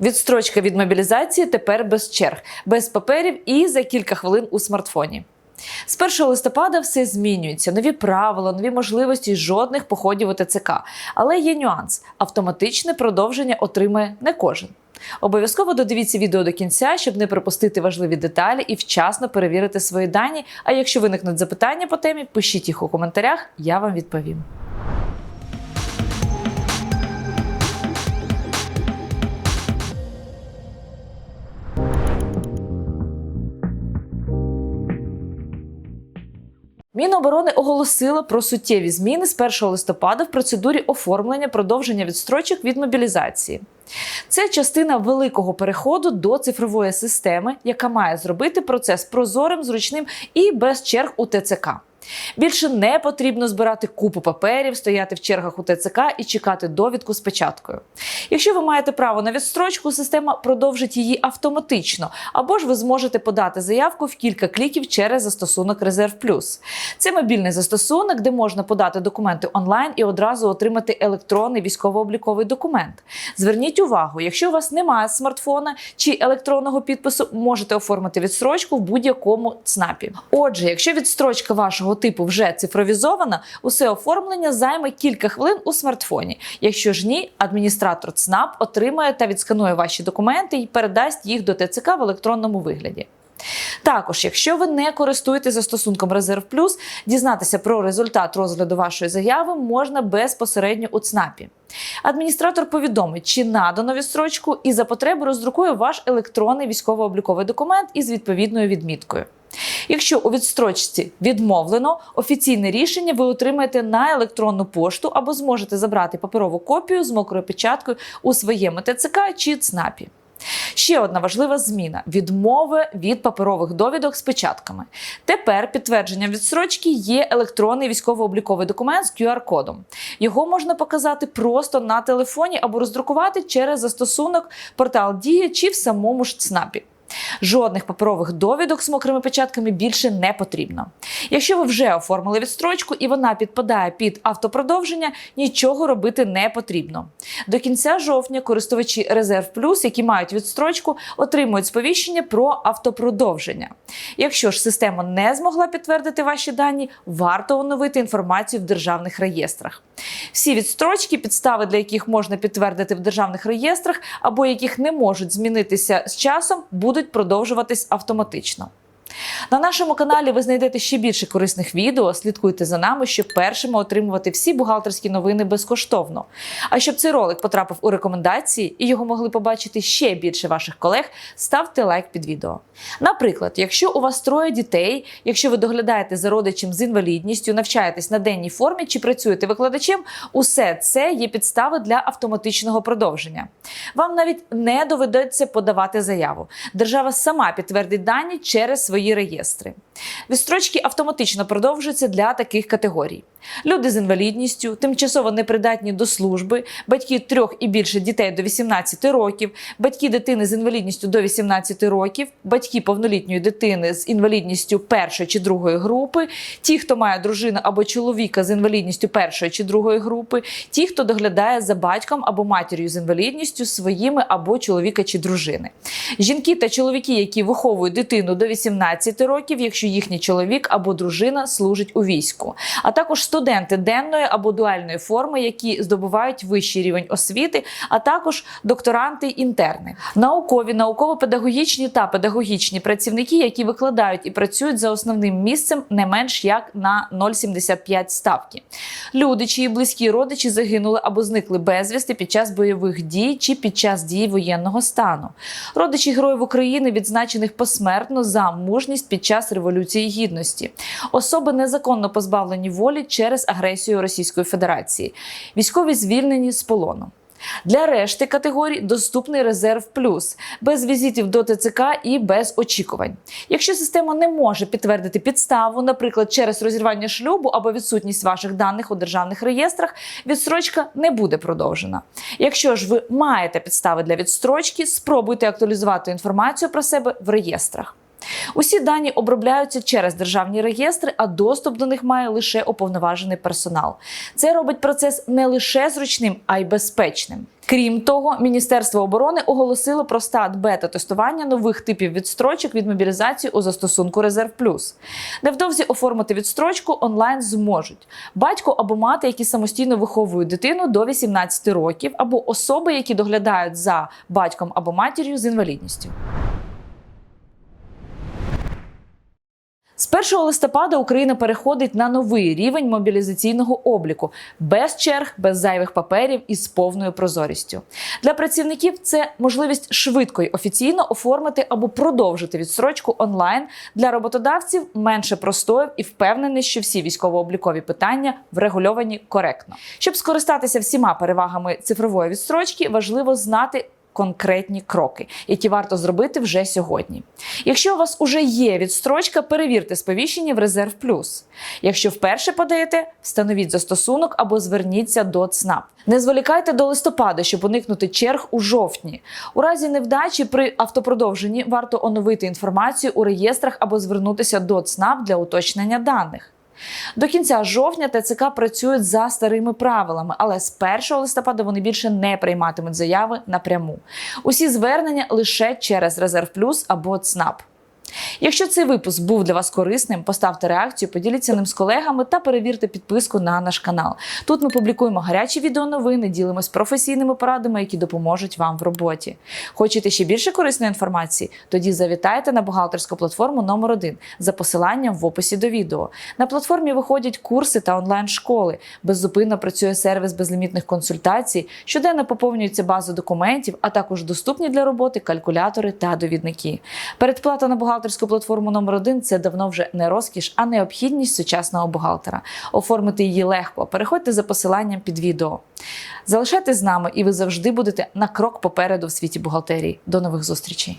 Відстрочка від мобілізації тепер без черг, без паперів і за кілька хвилин у смартфоні. З 1 листопада все змінюється: нові правила, нові можливості, жодних походів у ТЦК. Але є нюанс: автоматичне продовження отримає не кожен. Обов'язково додивіться відео до кінця, щоб не пропустити важливі деталі і вчасно перевірити свої дані. А якщо виникнуть запитання по темі, пишіть їх у коментарях, я вам відповім. Міноборони оголосила про суттєві зміни з 1 листопада в процедурі оформлення продовження відстрочок від мобілізації. Це частина великого переходу до цифрової системи, яка має зробити процес прозорим, зручним і без черг у ТЦК. Більше не потрібно збирати купу паперів, стояти в чергах у ТЦК і чекати довідку з печаткою. Якщо ви маєте право на відстрочку, система продовжить її автоматично, або ж ви зможете подати заявку в кілька кліків через застосунок Резерв Плюс. Це мобільний застосунок, де можна подати документи онлайн і одразу отримати електронний військово-обліковий документ. Зверніть увагу, якщо у вас немає смартфона чи електронного підпису, можете оформити відстрочку в будь-якому ЦНАПі. Отже, якщо відстрочка вашого типу вже цифровізована, усе оформлення займе кілька хвилин у смартфоні. Якщо ж ні, адміністратор ЦНАП отримає та відсканує ваші документи і передасть їх до ТЦК в електронному вигляді. Також, якщо ви не користуєтеся застосунком Резерв Плюс, дізнатися про результат розгляду вашої заяви можна безпосередньо у ЦНАПі. Адміністратор повідомить, чи надано відстрочку, і за потреби роздрукує ваш електронний військово-обліковий документ із відповідною відміткою. Якщо у відстрочці відмовлено, офіційне рішення ви отримаєте на електронну пошту або зможете забрати паперову копію з мокрою печаткою у своєму ТЦК чи ЦНАПі. Ще одна важлива зміна відмови від паперових довідок з печатками. Тепер підтвердженням відстрочки є електронний військово-обліковий документ з QR-кодом. Його можна показати просто на телефоні або роздрукувати через застосунок портал Дія чи в самому ж ЦНАПі. Жодних паперових довідок з мокрими печатками більше не потрібно. Якщо ви вже оформили відстрочку і вона підпадає під автопродовження, нічого робити не потрібно. До кінця жовтня користувачі Резерв Плюс, які мають відстрочку, отримують сповіщення про автопродовження. Якщо ж система не змогла підтвердити ваші дані, варто оновити інформацію в державних реєстрах. Всі відстрочки, підстави для яких можна підтвердити в державних реєстрах або яких не можуть змінитися з часом, будуть продовжуватись автоматично. На нашому каналі ви знайдете ще більше корисних відео. Слідкуйте за нами, щоб першими отримувати всі бухгалтерські новини безкоштовно. А щоб цей ролик потрапив у рекомендації і його могли побачити ще більше ваших колег, ставте лайк під відео. Наприклад, якщо у вас троє дітей, якщо ви доглядаєте за родичем з інвалідністю, навчаєтесь на денній формі чи працюєте викладачем, усе це є підстави для автоматичного продовження. Вам навіть не доведеться подавати заяву. Держава сама підтвердить дані через свої реєстри. Відстрочки автоматично продовжуються для таких категорій: люди з інвалідністю, тимчасово непридатні до служби, батьки трьох і більше дітей до 18 років, батьки дитини з інвалідністю до 18 років, батьки повнолітньої дитини з інвалідністю першої чи другої групи, ті, хто має дружину або чоловіка з інвалідністю першої чи другої групи, ті, хто доглядає за батьком або матір'ю з інвалідністю своїми або чоловіка чи дружини. Жінки та чоловіки, які виховують дитину до 18 років, якщо їхній чоловік або дружина служить у війську, а також студенти денної або дуальної форми, які здобувають вищий рівень освіти, а також докторанти інтерни, наукові, науково-педагогічні та педагогічні працівники, які викладають і працюють за основним місцем не менш як на 0,75 ставки. Люди, чиї близькі родичі загинули або зникли безвісти під час бойових дій чи під час дій воєнного стану. Родичі героїв України, відзначених посмертно за мужність під час революції гідності, особи незаконно позбавлені волі через агресію Російської Федерації, військові звільнені з полону. Для решти категорій доступний резерв плюс без візитів до ТЦК і без очікувань. Якщо система не може підтвердити підставу, наприклад, через розірвання шлюбу або відсутність ваших даних у державних реєстрах, відстрочка не буде продовжена. Якщо ж ви маєте підстави для відстрочки, спробуйте актуалізувати інформацію про себе в реєстрах. Усі дані обробляються через державні реєстри, а доступ до них має лише уповноважений персонал. Це робить процес не лише зручним, а й безпечним. Крім того, Міністерство оборони оголосило про старт бета-тестування нових типів відстрочок від мобілізації у застосунку Резерв Плюс. Невдовзі оформити відстрочку онлайн зможуть батько або мати, які самостійно виховують дитину до 18 років, або особи, які доглядають за батьком або матір'ю з інвалідністю. З 1 листопада Україна переходить на новий рівень мобілізаційного обліку без черг, без зайвих паперів і з повною прозорістю. Для працівників це можливість швидко й офіційно оформити або продовжити відстрочку онлайн. Для роботодавців менше простоїв і впевненість, що всі військово-облікові питання врегульовані коректно. Щоб скористатися всіма перевагами цифрової відстрочки, важливо знати конкретні кроки, які варто зробити вже сьогодні. Якщо у вас уже є відстрочка, перевірте сповіщення в Резерв Плюс. Якщо вперше подаєте, встановіть застосунок або зверніться до ЦНАП. Не зволікайте до листопада, щоб уникнути черг у жовтні. У разі невдачі при автопродовженні варто оновити інформацію у реєстрах або звернутися до ЦНАП для уточнення даних. До кінця жовтня ТЦК працюють за старими правилами, але з 1 листопада вони більше не прийматимуть заяви напряму. Усі звернення лише через Резерв Плюс або ЦНАП. Якщо цей випуск був для вас корисним, поставте реакцію, поділіться ним з колегами та перевірте підписку на наш канал. Тут ми публікуємо гарячі відеоновини, ділимось професійними порадами, які допоможуть вам в роботі. Хочете ще більше корисної інформації? Тоді завітайте на бухгалтерську платформу номер 1 за посиланням в описі до відео. На платформі виходять курси та онлайн-школи. Беззупинно працює сервіс безлімітних консультацій, щоденно поповнюється база документів, а також доступні для роботи калькулятори та довідники. Передплата на бухгалтерську платформу номер 1 це давно вже не розкіш, а необхідність сучасного бухгалтера. Оформити її легко. Переходьте за посиланням під відео. Залишайтесь з нами, і ви завжди будете на крок попереду в світі бухгалтерії. До нових зустрічей.